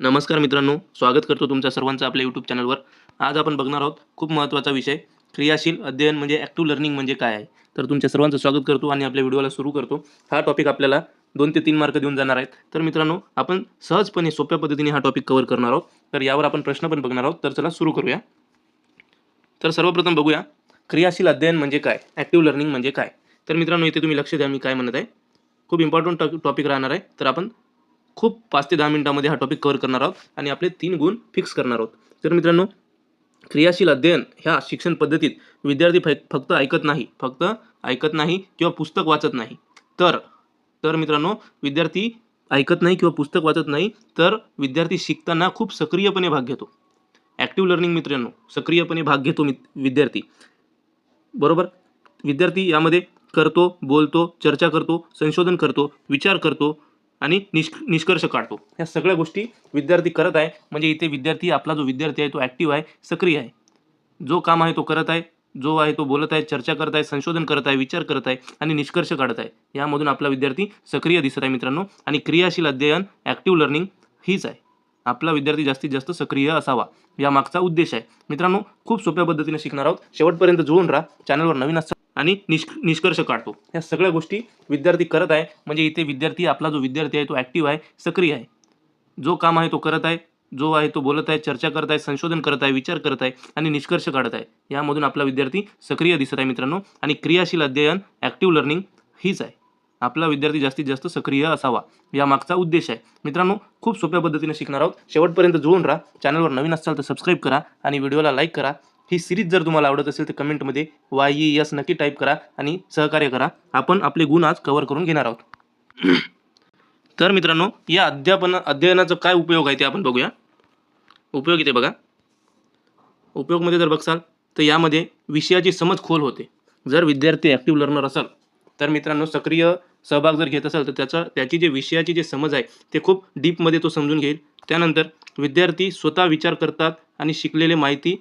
नमस्कार मित्रांनो स्वागत करतो तुमच्या सर्वांचं आपल्या यूट्यूब चॅनलवर आज आपण बघणार आहोत खूप महत्त्वाचा विषय क्रियाशील अध्ययन म्हणजे ॲक्टिव्ह लर्निंग म्हणजे काय आहे. तर तुमच्या सर्वांचं स्वागत करतो आणि आपल्या व्हिडिओला सुरू करतो. हा टॉपिक आपल्याला दोन ते तीन मार्क देऊन जाणार आहेत. तर मित्रांनो आपण सहजपणे सोप्या पद्धतीने हा टॉपिक कव्हर करणार आहोत. तर यावर आपण प्रश्न पण बघणार आहोत. तर चला सुरू करूया. तर सर्वप्रथम बघूया क्रियाशील अध्ययन म्हणजे काय? ॲक्टिव्ह लर्निंग म्हणजे काय? तर मित्रांनो इथे तुम्ही लक्ष द्या मी काय म्हणत आहे. खूप इम्पॉर्टंट टॉपिक राहणार आहे. तर आपण खूप पाच ते दहा मिनिटामध्ये हा टॉपिक कव्हर करणार आहोत आणि आपले तीन गुण फिक्स करणार आहोत. तर मित्रांनो क्रियाशील अध्ययन ह्या शिक्षण पद्धतीत विद्यार्थी फक फक्त ऐकत नाही फक्त ऐकत नाही किंवा पुस्तक वाचत नाही. तर तर मित्रांनो विद्यार्थी ऐकत नाही किंवा पुस्तक वाचत नाही तर विद्यार्थी शिकताना खूप सक्रियपणे भाग घेतो. ॲक्टिव्ह लर्निंग मित्रांनो सक्रियपणे भाग घेतो मित विद्यार्थी. बरोबर? विद्यार्थी यामध्ये करतो बोलतो चर्चा करतो संशोधन करतो विचार करतो आणि निष् निष्कर्ष काढतो. ह्या सगळ्या गोष्टी विद्यार्थी करत आहे. म्हणजे इथे विद्यार्थी आपला जो विद्यार्थी आहे तो ॲक्टिव्ह आहे सक्रिय आहे. जो काम आहे तो करत आहे. जो आहे तो बोलत आहे चर्चा करत आहे संशोधन करत आहे विचार करत आहे आणि निष्कर्ष काढत आहे. यामधून आपला विद्यार्थी सक्रिय दिसत आहे मित्रांनो. आणि क्रियाशील अध्ययन ॲक्टिव्ह लर्निंग हीच आहे. आपला विद्यार्थी जास्तीत जास्त सक्रिय असावा. या मागचा उद्देश आहे. मित्रांनो खूप सोप्या पद्धतीने शिकणार आहोत. शेवटपर्यंत जुळून राहा. चॅनलवर नवीन असतात आणि निष्कर्ष काढतो. या सगळ्या गोष्टी विद्यार्थी करत आहे. म्हणजे इथे विद्यार्थी आपला जो विद्यार्थी आहे तो ॲक्टिव्ह आहे सक्रिय आहे. जो काम आहे तो करत आहे. जो आहे तो बोलत आहे चर्चा करत आहे संशोधन करत आहे विचार करत आहे आणि निष्कर्ष काढत आहे. यामधून आपला विद्यार्थी सक्रिय दिसत आहे मित्रांनो. आणि क्रियाशील अध्ययन ॲक्टिव्ह लर्निंग हीच आहे. आपला विद्यार्थी जास्तीत जास्त सक्रिय असावा. या मागचा उद्देश आहे. मित्रांनो खूप सोप्या पद्धतीने शिकणार आहोत. शेवटपर्यंत जुळून राहा. चॅनलवर नवीन असाल तर सबस्क्राईब करा आणि व्हिडिओला लाईक करा. ही सिरीज जर तुम्हाला आवडत असेल तर कमेंटमध्ये वाय ई एस नक्की टाईप करा आणि सहकार्य करा. आपण आपले गुण आज कव्हर करून घेणार आहोत. तर मित्रांनो या अध्यापन अध्ययनाचा काय उपयोग आहे ते आपण बघूया. उपयोग इथे बघा. उपयोगमध्ये जर बघसाल तर यामध्ये विषयाची समज खोल होते. जर विद्यार्थी ॲक्टिव्ह लर्नर असाल तर मित्रांनो सक्रिय सहभाग जर घेत असाल तर त्याचा त्याची जे विषयाची जे समज आहे ते खूप डीपमध्ये तो समजून घेईल. त्यानंतर विद्यार्थी स्वतः विचार करतात आणि शिकलेले माहिती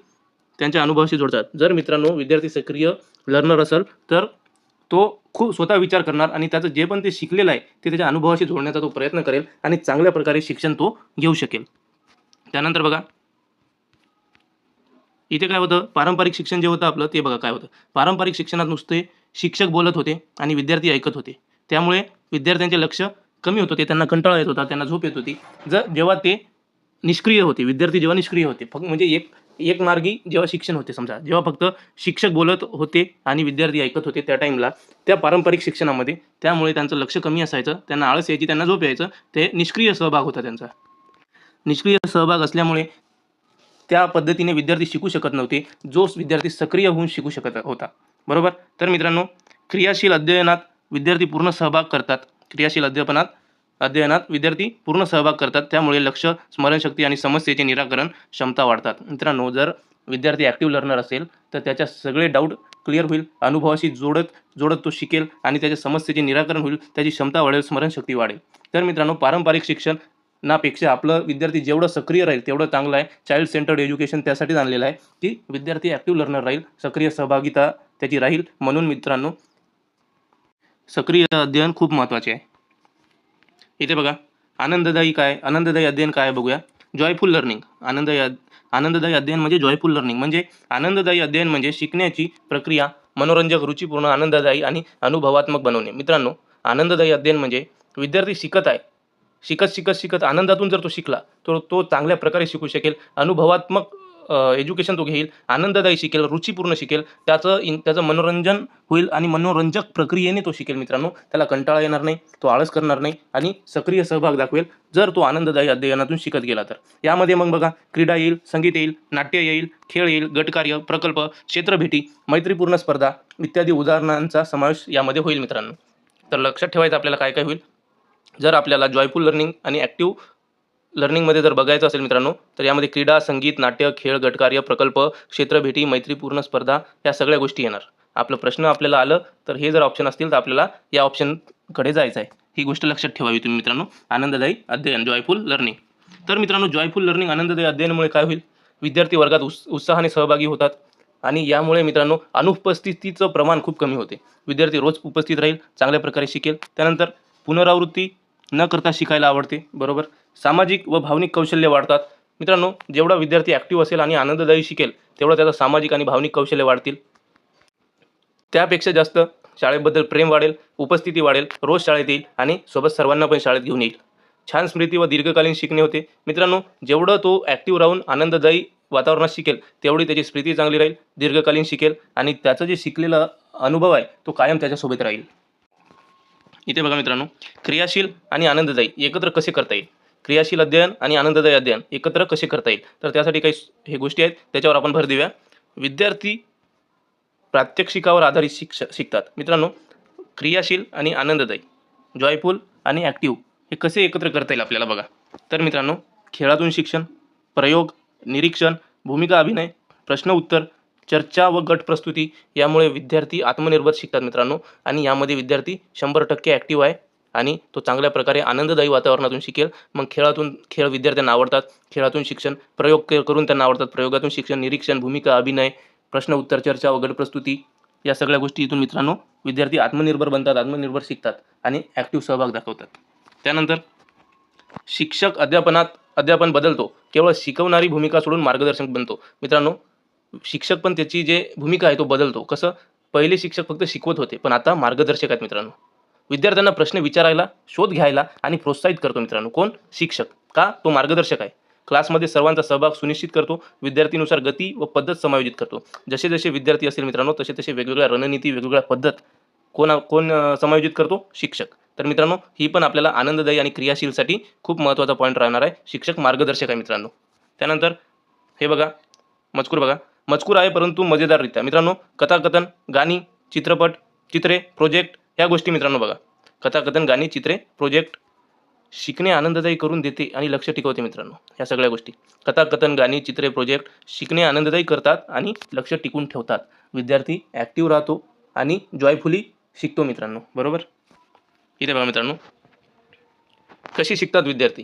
त्यांच्या अनुभवाशी जोडतात. जर मित्रांनो विद्यार्थी सक्रिय लर्नर असेल तर तो खूप स्वतः विचार करणार आणि त्याचं जे पण ते शिकलेलं आहे ते त्याच्या अनुभवाशी जोडण्याचा तो प्रयत्न करेल आणि चांगल्या प्रकारे शिक्षण तो घेऊ शकेल. त्यानंतर बघा. इथे काय होतं? पारंपरिक शिक्षण जे होतं आपलं ते बघा काय होतं. पारंपरिक शिक्षणात नुसते शिक्षक बोलत होते आणि विद्यार्थी ऐकत होते. त्यामुळे विद्यार्थ्यांचे लक्ष कमी होत होते त्यांना कंटाळा येत होता त्यांना झोप येत होती. जर जेव्हा ते निष्क्रिय होते. विद्यार्थी जेव्हा निष्क्रिय होते फक्त म्हणजे एक एक मार्गी जेव्हा शिक्षण होते समजा जेव्हा फक्त शिक्षक बोलत होते आणि विद्यार्थी ऐकत होते त्या टाईमला त्या पारंपरिक शिक्षणामध्ये त्यामुळे त्यांचं लक्ष कमी असायचं त्यांना आळस यायची त्यांना झोप यायचं ते निष्क्रिय सहभाग होता त्यांचा. निष्क्रिय सहभाग असल्यामुळे त्या पद्धतीने विद्यार्थी शिकू शकत नव्हते जो विद्यार्थी सक्रिय होऊन शिकू शकत होता. बरोबर? तर मित्रांनो क्रियाशील अध्ययनात विद्यार्थी पूर्ण सहभाग करतात. क्रियाशील अध्यापनात अध्ययनात विद्यार्थी पूर्ण सहभाग करतात. त्यामुळे लक्ष स्मरणशक्ती आणि समस्येचे निराकरण क्षमता वाढतात. मित्रांनो जर विद्यार्थी ॲक्टिव्ह लर्नर असेल तर त्याच्या सगळे डाऊट क्लिअर होईल. अनुभवाशी जोडत जोडत तो शिकेल आणि त्याच्या समस्येचे निराकरण होईल. त्याची क्षमता वाढेल स्मरणशक्ती वाढेल. तर मित्रांनो पारंपरिक शिक्षण नापेक्षा आपलं विद्यार्थी जेवढं सक्रिय राहील तेवढं चांगलं आहे. चाइल्ड सेंटर्ड एज्युकेशन त्यासाठीच आणलेलं आहे की विद्यार्थी ॲक्टिव्ह लर्नर राहील सक्रिय सहभागिता त्याची राहील. म्हणून मित्रांनो सक्रिय अध्ययन खूप महत्त्वाचे आहे. इथे बघा आनंददायी काय आनंददायी अध्ययन काय बघूया? जॉयफुल लर्निंग आनंददायी आनंददायी अध्ययन म्हणजे जॉयफुल लर्निंग म्हणजे आनंददायी अध्ययन म्हणजे शिकण्याची प्रक्रिया मनोरंजक रुचीपूर्ण आनंददायी आणि अनुभवात्मक बनवणे. मित्रांनो आनंददायी अध्ययन म्हणजे विद्यार्थी शिकत आहे. शिकत शिकत शिकत आनंदातून जर तो शिकला तर तो चांगल्या प्रकारे शिकू शकेल. अनुभवात्मक एज्युकेशन तो घेईल आनंददायी शिकेल रुचीपूर्ण शिकेल. त्याचं इन त्याचं मनोरंजन होईल आणि मनोरंजक प्रक्रियेने तो शिकेल मित्रांनो. त्याला कंटाळा येणार नाही तो आळस करणार नाही आणि सक्रिय सहभाग दाखवेल. जर तो आनंददायी अध्ययनातून शिकत गेला तर. यामध्ये मग बघा क्रीडा येईल संगीत येईल नाट्य येईल खेळ येईल गटकार्य प्रकल्प क्षेत्रभेटी मैत्रीपूर्ण स्पर्धा इत्यादी उदाहरणांचा समावेश यामध्ये होईल मित्रांनो. तर लक्षात ठेवायचं आपल्याला काय काय होईल? जर आपल्याला जॉयफुल लर्निंग आणि ॲक्टिव्ह लर्निंगमध्ये जर बघायचं असेल मित्रांनो तर यामध्ये क्रीडा संगीत नाट्य खेळ गटकार्य प्रकल्प क्षेत्रभेटी मैत्रीपूर्ण स्पर्धा या सगळ्या गोष्टी येणार. आपलं प्रश्न आपल्याला आलं तर हे जर ऑप्शन असतील तर आपल्याला या ऑप्शनकडे जायचं आहे ही गोष्ट लक्षात ठेवावी तुम्ही मित्रांनो. आनंददायी अध्ययन जॉयफुल लर्निंग तर मित्रांनो जॉयफुल लर्निंग आनंददायी अध्ययनामुळे काय होईल? विद्यार्थी वर्गात उस उत्साहाने सहभागी होतात आणि यामुळे मित्रांनो अनुपस्थितीचं प्रमाण खूप कमी होते. विद्यार्थी रोज उपस्थित राहील चांगल्या प्रकारे शिकेल. त्यानंतर पुनरावृत्ती न करता शिकायला आवडते बरोबर? सामाजिक व भावनिक कौशल्य वाढतात. मित्रांनो जेवढा विद्यार्थी ॲक्टिव्ह असेल आणि आनंददायी शिकेल तेवढं त्याचं सामाजिक आणि भावनिक कौशल्य वाढतील. त्यापेक्षा जास्त शाळेबद्दल प्रेम वाढेल उपस्थिती वाढेल रोज शाळेत येईल आणि सोबत सर्वांना पण शाळेत घेऊन येईल. छान स्मृती व दीर्घकालीन शिकणे होते. मित्रांनो जेवढं तो ॲक्टिव्ह राहून आनंददायी वातावरणात शिकेल तेवढी त्याची स्मृती चांगली राहील दीर्घकालीन शिकेल आणि त्याचं जे शिकलेला अनुभव आहे तो कायम त्याच्यासोबत राहील. इथे बघा मित्रांनो क्रियाशील आणि आनंददायी एकत्र कसे करता येईल? क्रियाशील अध्ययन आणि आनंददायी अध्ययन एकत्र कसे करता येईल? तर त्यासाठी काही हे गोष्टी आहेत त्याच्यावर आपण भर देऊया. विद्यार्थी प्रात्यक्षिकावर आधारित शिक्ष शिकतात. मित्रांनो क्रियाशील आणि आनंददायी जॉयफुल आणि ॲक्टिव्ह हे कसे एकत्र करता येईल आपल्याला बघा. तर मित्रांनो खेळातून शिक्षण प्रयोग निरीक्षण भूमिका अभिनय प्रश्न उत्तर चर्चा व गट प्रस्तुती यामुळे विद्यार्थी आत्मनिर्भर शिकतात मित्रांनो. आणि यामध्ये विद्यार्थी शंभर टक्के ॲक्टिव्ह आहे. आणि तो चांगल्या प्रकारे आनंददायी वातावरणातून शिकेल. मग खेळातून खेळ विद्यार्थ्यांना आवडतात. खेळातून शिक्षण प्रयोग करून त्यांना आवडतात. प्रयोगातून शिक्षण निरीक्षण भूमिका अभिनय प्रश्न उत्तर चर्चा वगैरे प्रस्तुती या सगळ्या गोष्टी इथून मित्रांनो विद्यार्थी आत्मनिर्भर बनतात आत्मनिर्भर शिकतात आणि ॲक्टिव्ह सहभाग दाखवतात. त्यानंतर शिक्षक अध्यापनात अध्यापन बदलतो. केवळ शिकवणारी भूमिका सोडून मार्गदर्शक बनतो. मित्रांनो शिक्षक पण त्याची जे भूमिका आहे तो बदलतो. कसं? पहिले शिक्षक फक्त शिकवत होते पण आता मार्गदर्शक आहेत मित्रांनो. विद्यार्थ्यांना प्रश्न विचारायला शोध घ्यायला आणि प्रोत्साहित करतो मित्रांनो. कोण? शिक्षक. का? तो मार्गदर्शक आहे. क्लासमध्ये सर्वांचा सहभाग सुनिश्चित करतो विद्यार्थीनुसार गती व पद्धत समायोजित करतो. जसे जसे विद्यार्थी असेल मित्रांनो तसे तसे वेगवेगळ्या रणनीती वेगवेगळ्या पद्धत कोण कोण समायोजित करतो? शिक्षक. तर मित्रांनो ही पण आपल्याला आनंददायी आणि क्रियाशीलसाठी खूप महत्त्वाचा पॉईंट राहणार आहे. शिक्षक मार्गदर्शक आहे मित्रांनो. त्यानंतर हे बघा मजकूर बघा. मजकूर आहे परंतु मजेदाररित्या. मित्रांनो कथाकथन गाणी चित्रपट चित्रे प्रोजेक्ट ह्या गोष्टी मित्रांनो बघा. कथाकथन गाणी चित्रे प्रोजेक्ट शिकणे आनंददायी करून देते आणि लक्ष टिकवते मित्रांनो. ह्या सगळ्या गोष्टी. कथाकथन गाणी चित्रे प्रोजेक्ट शिकणे आनंददायी करतात आणि लक्ष टिकून ठेवतात. विद्यार्थी ॲक्टिव्ह राहतो आणि जॉयफुली शिकतो मित्रांनो. बरोबर? इथे बघा मित्रांनो. कशी शिकतात विद्यार्थी?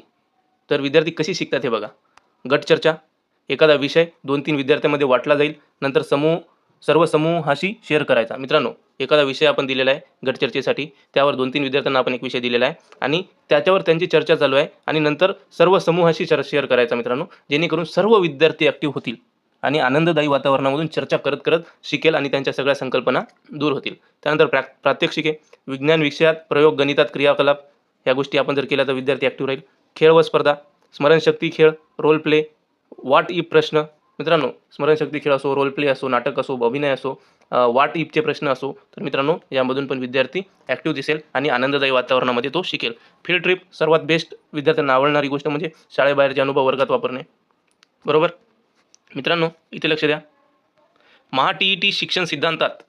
तर विद्यार्थी कशी शिकतात हे बघा. गटचर्चा एखादा विषय दोन तीन विद्यार्थ्यांमध्ये वाटला जाईल नंतर समूह सर्व समूहाशी शेअर करायचा. मित्रांनो एखादा विषय आपण दिलेला आहे गटचर्चेसाठी त्यावर दोन तीन विद्यार्थ्यांना आपण एक विषय दिलेला आहे आणि त्याच्यावर त्यांची चर्चा चालू आहे आणि नंतर सर्व समूहाशी चर शेअर करायचा मित्रांनो जेणेकरून सर्व विद्यार्थी ॲक्टिव्ह होतील आणि आनंददायी वातावरणामधून चर्चा करत करत शिकेल आणि त्यांच्या सगळ्या संकल्पना दूर होतील. त्यानंतर प्रा प्रात्यक्षिके विज्ञान विषयात प्रयोग गणितात क्रियाकलाप ह्या गोष्टी आपण जर केल्या तर विद्यार्थी ॲक्टिव्ह राहील. खेळ व स्पर्धा स्मरणशक्ती खेळ रोल प्ले वाट इफ प्रश्न मित्रांनो स्मरणशक्ती खेळ असो रोल प्ले असो नाटक असो अभिनय असो वाट इफचे प्रश्न असो तर मित्रांनो यामधून पण विद्यार्थी ॲक्टिव्ह दिसेल आणि आनंददायी वातावरणामध्ये तो शिकेल. फील्ड ट्रिप सर्वात बेस्ट विद्यार्थ्यांना आवडणारी गोष्ट म्हणजे शाळेबाहेरचे अनुभव वर्गात वापरणे. बरोबर? मित्रांनो इथे लक्ष द्या. महा टी ई टी शिक्षण सिद्धांतात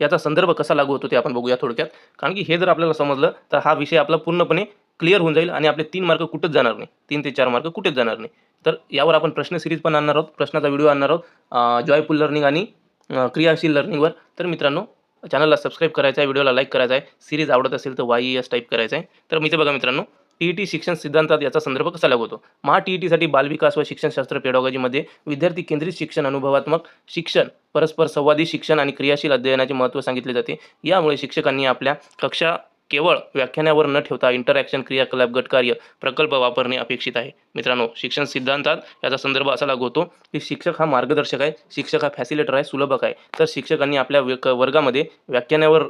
याचा संदर्भ कसा लागू होतो ते आपण बघूया थोडक्यात. कारण की हे जर आपल्याला समजलं तर हा विषय आपला पूर्णपणे क्लिअर होऊन जाईल आणि आपले तीन मार्क कुठेच जाणार नाही. तीन ते चार मार्क कुठेच जाणार नाही. तर यावर आपण प्रश्न सिरीज पण आणणार आहोत प्रश्नाचा व्हिडिओ आणणार आहोत. जॉयफुल लर्निंग आणि क्रियाशील लर्निंगवर. तर मित्रांनो चॅनलला सबस्क्राईब करायचं आहे व्हिडिओला लाईक करायचा आहे सिरीज आवडत असेल तर वाई एस टाईप करायचं आहे. तर मी ते बघा मित्रांनो टी ई टी शिक्षण सिद्धांतात याचा संदर्भ कसा लागवतो होतो महा टी ई टीसाठी बालविकास व शिक्षणशास्त्र पेडॉगॉजीमध्ये विद्यार्थी केंद्रित शिक्षण अनुभवात्मक शिक्षण परस्पर संवादी शिक्षण आणि क्रियाशील अध्ययनाचे महत्त्व सांगितले जाते. यामुळे शिक्षकांनी आपल्या कक्षा केवळ व्याख्यानावर न ठेवता इंटरॅक्शन क्रियाकलाप गटकार्य प्रकल्प वापरणे अपेक्षित आहे. मित्रांनो शिक्षण सिद्धांतात याचा संदर्भ असा लागू होतो की शिक्षक हा मार्गदर्शक आहे शिक्षक हा फॅसिलेटर आहे सुलभक आहे. तर शिक्षकांनी आपल्या वर्गामध्ये व्याख्यानावर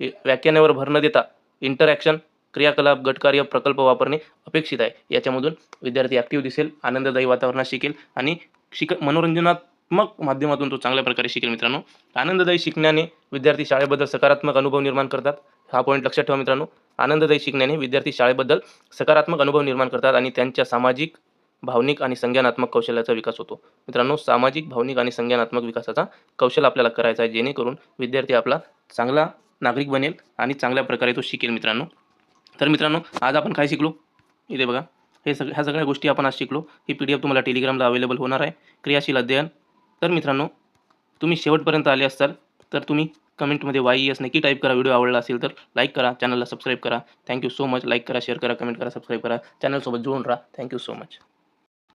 व्याख्यानावर भर न देता इंटरॅक्शन क्रियाकलाप गटकार्य प्रकल्प वापरणे अपेक्षित आहे. याच्यामधून विद्यार्थी ॲक्टिव्ह दिसेल आनंददायी वातावरणात शिकेल आणि शिक मनोरंजनात्मक माध्यमातून तो चांगल्या प्रकारे शिकेल मित्रांनो. आनंददायी शिकण्याने विद्यार्थी शाळेबद्दल सकारात्मक अनुभव निर्माण करतात. हा पॉईंट लक्षात ठेवा मित्रांनो. आनंददायी शिकण्याने विद्यार्थी शाळेबद्दल सकारात्मक अनुभव निर्माण करतात आणि त्यांच्या सामाजिक भावनिक आणि संज्ञानात्मक कौशल्याचा विकास होतो. मित्रांनो सामाजिक भावनिक आणि संज्ञानात्मक विकासाचा कौशल्य आपल्याला करायचा आहे जेणेकरून विद्यार्थी आपला चांगला नागरिक बनेल आणि चांगल्या प्रकारे तो शिकेल मित्रांनो. तर मित्रांनो आज आपण काय शिकलो? इथे बघा. हे सग ह्या सगळ्या गोष्टी आपण आज शिकलो. ही पी डी एफ तुम्हाला टेलिग्रामला अवेलेबल होणार आहे. क्रियाशील अध्ययन. तर मित्रांनो तुम्ही शेवटपर्यंत आले असाल तर तुम्ही कमेंटमध्ये वाई एस नक्की टाईप करा व्हिडिओ आवडला असेल तर लाईक करा चॅनलला सबस्क्राईब करा. Thank you so much like करा शेअर करा कमेंट करा सबस्क्राईब करा. चॅनलसोबत जुळून राहा. Thank you so much